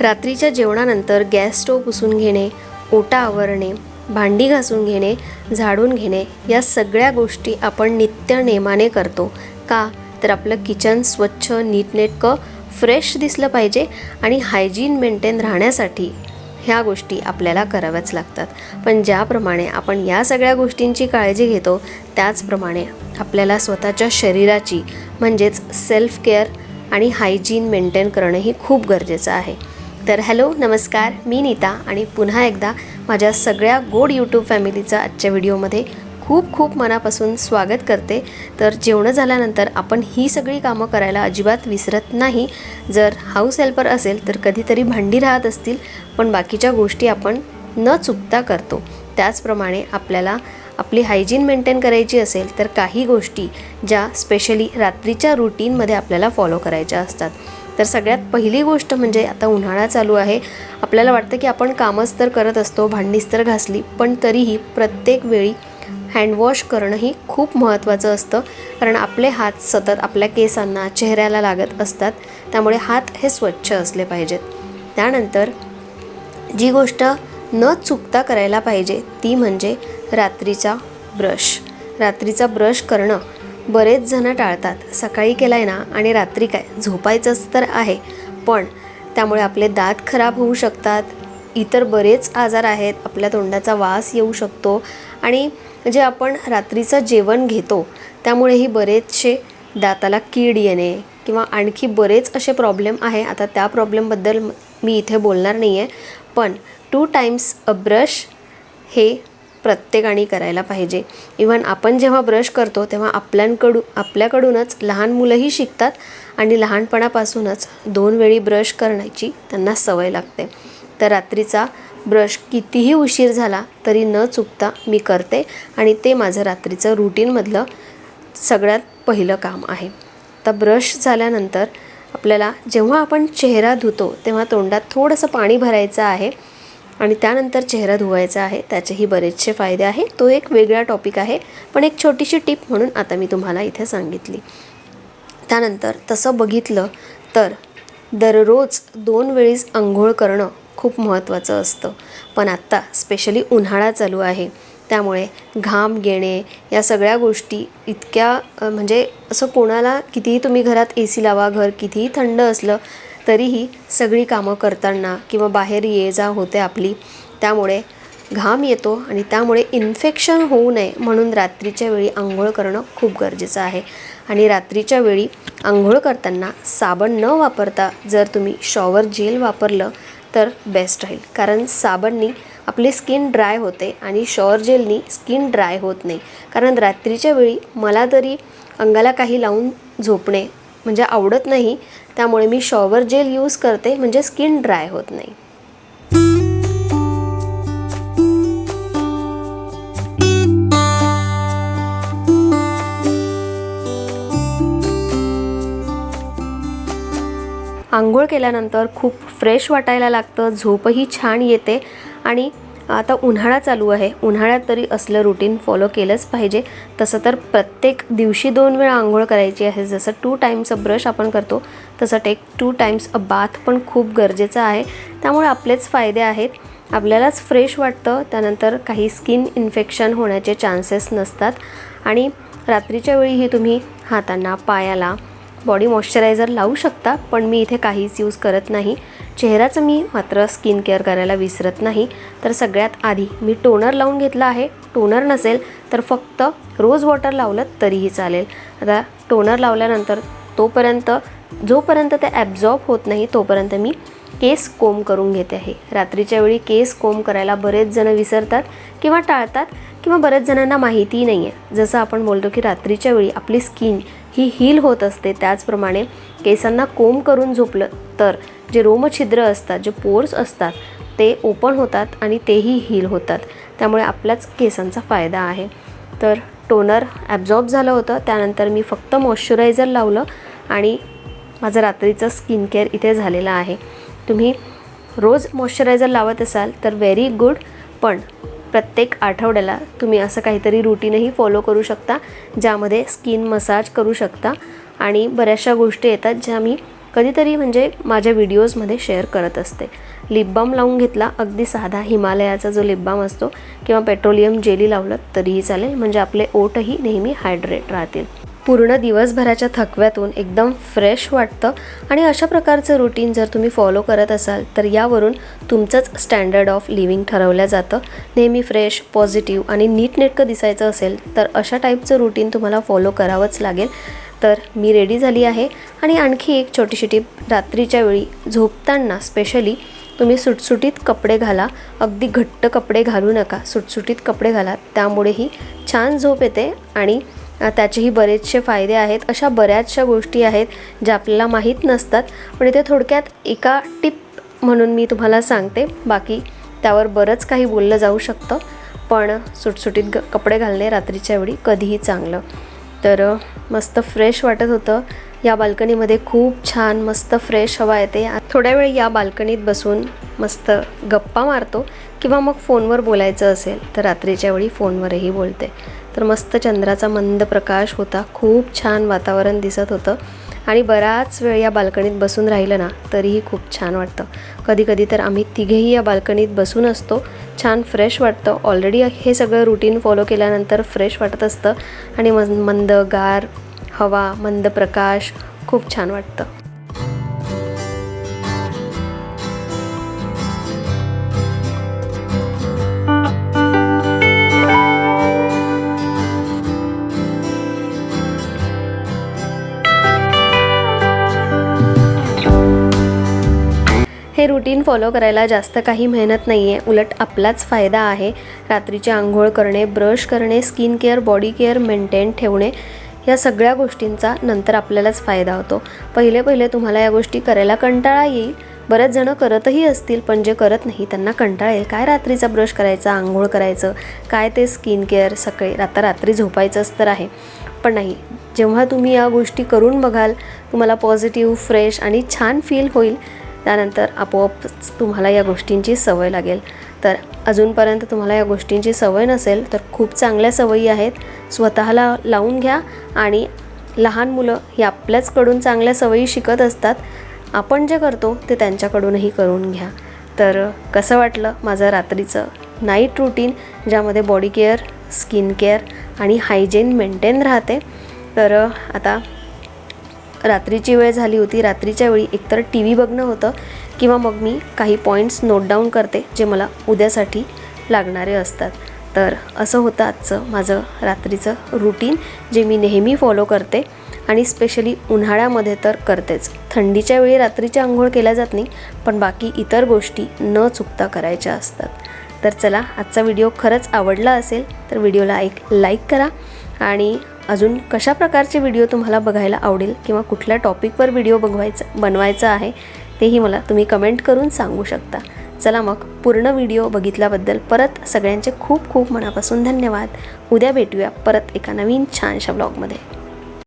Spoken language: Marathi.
रात्रीच्या जेवणानंतर गॅस स्टोव पुसून घेणे ओटा आवरणे भांडी घासून घेणे झाडून घेणे या सगळ्या गोष्टी आपण नित्य नेमाने करतो. का? तर आपलं किचन स्वच्छ नीटनेटकं फ्रेश दिसलं पाहिजे आणि हायजीन मेंटेन राहण्यासाठी ह्या गोष्टी आपल्याला कराव्याच लागतात. पण ज्याप्रमाणे आपण या सगळ्या गोष्टींची काळजी घेतो त्याचप्रमाणे आपल्याला स्वतःच्या शरीराची म्हणजेच सेल्फ केअर आणि हायजीन मेंटेन करणंही खूप गरजेचं आहे. तर हॅलो नमस्कार. मी नीता आणि पुन्हा एकदा माझ्या सगळ्या गोड यूट्यूब फॅमिलीचं आजच्या व्हिडिओमध्ये खूप खूप मनापासून स्वागत करते. तर जेवणं झाल्यानंतर आपण ही सगळी कामं करायला अजिबात विसरत नाही. जर हाऊस हेल्पर असेल तर कधीतरी भांडी राहत असतील पण बाकीच्या गोष्टी आपण न चुकता करतो. त्याचप्रमाणे आपल्याला आपली हायजीन मेंटेन करायची असेल तर काही गोष्टी ज्या स्पेशली रात्रीच्या रुटीनमध्ये आपल्याला फॉलो करायच्या असतात. तर सगळ्यात पहिली गोष्ट म्हणजे आता उन्हाळा चालू आहे. आपल्याला वाटतं की आपण कामच तर करत असतो भांडीच तर घासली पण तरीही प्रत्येक वेळी हँडवॉश करणंही खूप महत्त्वाचं असतं. कारण आपले हात सतत आपल्या केसांना चेहऱ्याला लागत असतात. त्यामुळे हात हे स्वच्छ असले पाहिजेत. त्यानंतर जी गोष्ट न चुकता करायला पाहिजे ती म्हणजे रात्रीचा ब्रश. रात्रीचा ब्रश करणं. बरेच जण टाळतात. सकाळी केलाय ना आणि रात्री काय? झोपायचंच तर आहे. पण त्यामुळे आपले दात खराब होऊ शकतात. इतर बरेच आजार आहेत. आपल्या तोंडाचा वास येऊ शकतो. आणि जे आपण रात्रीचं जेवण घेतो त्यामुळेही बरेचसे दाताला कीड येणे किंवा आणखी बरेच असे प्रॉब्लेम आहे. आता त्या प्रॉब्लेमबद्दल मी इथे बोलणार नाही आहे पण टू टाइम्स अ ब्रश हे प्रत्येकाने करायला पाहिजे. इव्हन आपण जेव्हा ब्रश करतो तेव्हा आपल्याकडून आपल्याकडूनच लहान मुलंही शिकतात आणि लहानपणापासूनच दोन वेळी ब्रश करण्याची त्यांना सवय लागते. तर रात्रीचा ब्रश कितीही उशीर झाला तरी न चुकता मी करते आणि ते माझं रात्रीचं रुटीनमधलं सगळ्यात पहिलं काम आहे. आता ब्रश झाल्यानंतर आपल्याला जेव्हा आपण चेहरा धुतो तेव्हा तोंडात थोडंसं पाणी भरायचं आहे. आणि त्यानंतर चेहरा धुवायचा आहे. त्याचेही बरेचसे फायदे आहे. तो एक वेगळा टॉपिक आहे. पण एक छोटीशी टिप म्हणून आता मी तुम्हाला इथे सांगितली. त्यानंतर तसं बघितलं तर दररोज दोन वेळीस आंघोळ करणं खूप महत्त्वाचं असतं. पण आत्ता स्पेशली उन्हाळा चालू आहे. त्यामुळे घाम घेणे या सगळ्या गोष्टी इतक्या म्हणजे असं कोणाला कितीही तुम्ही घरात ए सी लावा घर कितीही थंड असलं तरीही सगळी कामं करताना किंवा बाहेर ये जा होते आपली त्यामुळे घाम येतो आणि त्यामुळे इन्फेक्शन होऊ नये म्हणून रात्रीच्या वेळी आंघोळ करणं खूप गरजेचं आहे. आणि रात्रीच्या वेळी आंघोळ करताना साबण न वापरता जर तुम्ही शॉवर जेल वापरलं तर बेस्ट राहील. कारण साबणनी आपली स्किन ड्राय होते आणि शॉवर जेलनी स्किन ड्राय होत नाही. कारण रात्रीच्या वेळी मला तरी अंगाला काही लावून झोपणे म्हणजे आवडत नाही त्यामुळे मी शॉवर जेल यूज करते म्हणजे स्किन ड्राय होत नाही. आंघोळ केल्यानंतर खूप फ्रेश वाटायला लागतं झोपही छान येते आणि आता उन्हाळा चालू आहे. उन्हाळ्यात तरी असलं रुटीन फॉलो केलंच पाहिजे. तसं तर प्रत्येक दिवशी दोन वेळा आंघोळ करायची आहे. जसं टू टाईम्स अ ब्रश आपण करतो तसं take two times a bath पण खूप गरजेचं आहे. त्यामुळे आपलेच फायदे आहेत. आपल्यालाच फ्रेश वाटतं. त्यानंतर काही स्किन इन्फेक्शन होण्याचे चान्सेस नसतात. आणि रात्रीच्या वेळीही तुम्ही हातांना पायाला बॉडी मॉइश्चरायझर लावू शकता पण मी इथे काहीच यूज करत नाही. चेहऱ्याचं मी मात्र स्किन केअर करायला विसरत नाही. तर सगळ्यात आधी मी टोनर लावून घेतला आहे. टोनर नसेल तर फक्त रोज वॉटर लावलं तरीही चालेल. आता टोनर लावल्यानंतर तोपर्यंत जोपर्यंत ते ॲब्झॉर्ब होत नाही तोपर्यंत मी केस कोंब करून घेते आहे. रात्रीच्या वेळी केस कोंब करायला बरेच जण विसरतात किंवा टाळतात किंवा बऱ्याच जणांना माहितीही नाही आहे जसं आपण बोलतो की रात्रीच्या वेळी आपली स्किन ही हील होत असते. त्याचप्रमाणे केसांना कोंब करून झोपलं तर जे रोमछिद्र असतात जे पोर्स असतात ते ओपन होतात आणि तेही हील होतात. त्यामुळे आपल्याच केसांचा फायदा आहे. तर टोनर ॲब्झॉर्ब झालं होतं. त्यानंतर मी फक्त मॉइश्चरायझर लावलं आणि माझं रात्रीचं स्किन केअर इथे झालेलं आहे. तुम्ही रोज मॉइश्चरायझर लावत असाल तर व्हेरी गुड पण प्रत्येक आठवड्याला तुम्ही असं काहीतरी रुटीनही फॉलो करू शकता ज्यामध्ये स्किन मसाज करू शकता आणि बऱ्याचशा गोष्टी येतात ज्या मी कधीतरी म्हणजे माझ्या व्हिडिओजमध्ये शेअर करत असते. लिप बाम लावून घेतला अगदी साधा हिमालयाचा जो लिप बाम असतो किंवा पेट्रोलियम जेली लावलं तरीही चालेल म्हणजे आपले ओठही नेहमी हायड्रेट राहतील. पूर्ण दिवसभराच्या थकव्यातून एकदम फ्रेश वाटतं. आणि अशा प्रकारचं रुटीन जर तुम्ही फॉलो करत असाल तर यावरून तुमचंच स्टँडर्ड ऑफ लिव्हिंग ठरवलं जातं. नेहमी फ्रेश पॉझिटिव्ह आणि नीटनेटकं दिसायचं असेल तर अशा टाईपचं रुटीन तुम्हाला फॉलो करावंच लागेल. तर मी रेडी झाली आहे. आणि आणखी एक छोटीशी टीप रात्रीच्या वेळी झोपताना स्पेशली तुम्ही सुटसुटीत कपडे घाला. अगदी घट्ट कपडे घालू नका. सुटसुटीत कपडे घाला. त्यामुळेही छान झोप येते आणि त्याचेही बरेचसे फायदे आहेत. अशा बऱ्याचशा गोष्टी आहेत ज्या आपल्याला माहीत नसतात. पण इथे थोडक्यात एका टिप म्हणून मी तुम्हाला सांगते. बाकी त्यावर बरंच काही बोललं जाऊ शकतं. पण सुटसुटीत ग कपडे घालणे रात्रीच्या वेळी कधीही चांगलं. तर मस्त फ्रेश वाटत होतं. या बाल्कनीमध्ये खूप छान मस्त फ्रेश हवा येते. आ- थोड्या वेळ या बाल्कनीत बसून मस्त गप्पा मारतो. किंवा मग फोनवर बोलायचं असेल तर रात्रीच्या वेळी फोनवरही बोलते. तर मस्त चंद्राचा मंद प्रकाश होता. खूप छान वातावरण दिसत होतं. आणि बराच वेळ या बाल्कनीत बसून राहिलं ना तरीही खूप छान वाटतं. कधी कधी तर आम्ही तिघेही या बाल्कनीत बसून असतो. छान फ्रेश वाटतं. ऑलरेडी हे सगळं रुटीन फॉलो केल्यानंतर फ्रेश वाटत असतं. आणि मंद गार हवा मंद प्रकाश खूप छान वाटतं. हे रुटीन फॉलो करायला जास्त काही मेहनत नाही आहे उलट आपलाच फायदा आहे. रात्रीची आंघोळ करणे ब्रश करणे skin care body care maintain ठेवणे या सगळ्या गोष्टींचा नंतर आपल्यालाच फायदा होतो. पहिले पहिले तुम्हाला या गोष्टी करायला कंटाळा येईल. बरेच जणं करतही असतील पण जे करत नाही त्यांना कंटाळा येईल. काय रात्रीचा ब्रश करायचा आंघोळ करायचं? काय ते स्किन केअर सकाळी? आता रात्री झोपायचंच तर आहे. पण नाही. जेव्हा तुम्ही या गोष्टी करून बघाल तुम्हाला पॉझिटिव्ह फ्रेश आणि छान फील होईल. त्यानंतर आपोआपच तुम्हाला या गोष्टींची सवय लागेल. तर अजूनपर्यंत तुम्हाला या गोष्टींची सवय नसेल तर खूप चांगल्या सवयी आहेत. स्वतःला लावून घ्या आणि लहान मुलं ही आपल्याचकडून चांगल्या सवयी शिकत असतात. आपण जे करतो ते त्यांच्याकडूनही करून घ्या. तर कसं वाटलं माझं रात्रीचं नाईट रुटीन ज्यामध्ये बॉडी केअर स्किन केअर आणि हायजीन मेंटेन राहते? तर आता रात्रीची वेळ झाली होती. रात्रीच्या वेळी एकतर टी व्ही बघणं होतं किंवा मग मी काही पॉईंट्स नोट डाऊन करते जे मला उद्यासाठी लागणारे असतात. तर असं होतं आजचं माझं रात्रीचं रुटीन जे मी नेहमी फॉलो करते आणि स्पेशली उन्हाळ्यामध्ये तर करतेच. थंडीच्या वेळी रात्रीची आंघोळ केल्या जात नाही पण बाकी इतर गोष्टी न चुकता करायच्या असतात. तर चला आजचा व्हिडिओ खरंच आवडला असेल तर व्हिडिओला एक लाईक करा आणि अजून कशा प्रकारचे व्हिडिओ तुम्हाला बघायला आवडेल किंवा कुठल्या टॉपिकवर व्हिडिओ बघवायचा बनवायचा आहे तेही मला तुम्ही कमेंट करून सांगू शकता. चला मग पूर्ण व्हिडिओ बघितल्याबद्दल परत सगळ्यांचे खूप खूप मनापासून धन्यवाद. उद्या भेटूया परत एका नवीन छानशा ब्लॉगमध्ये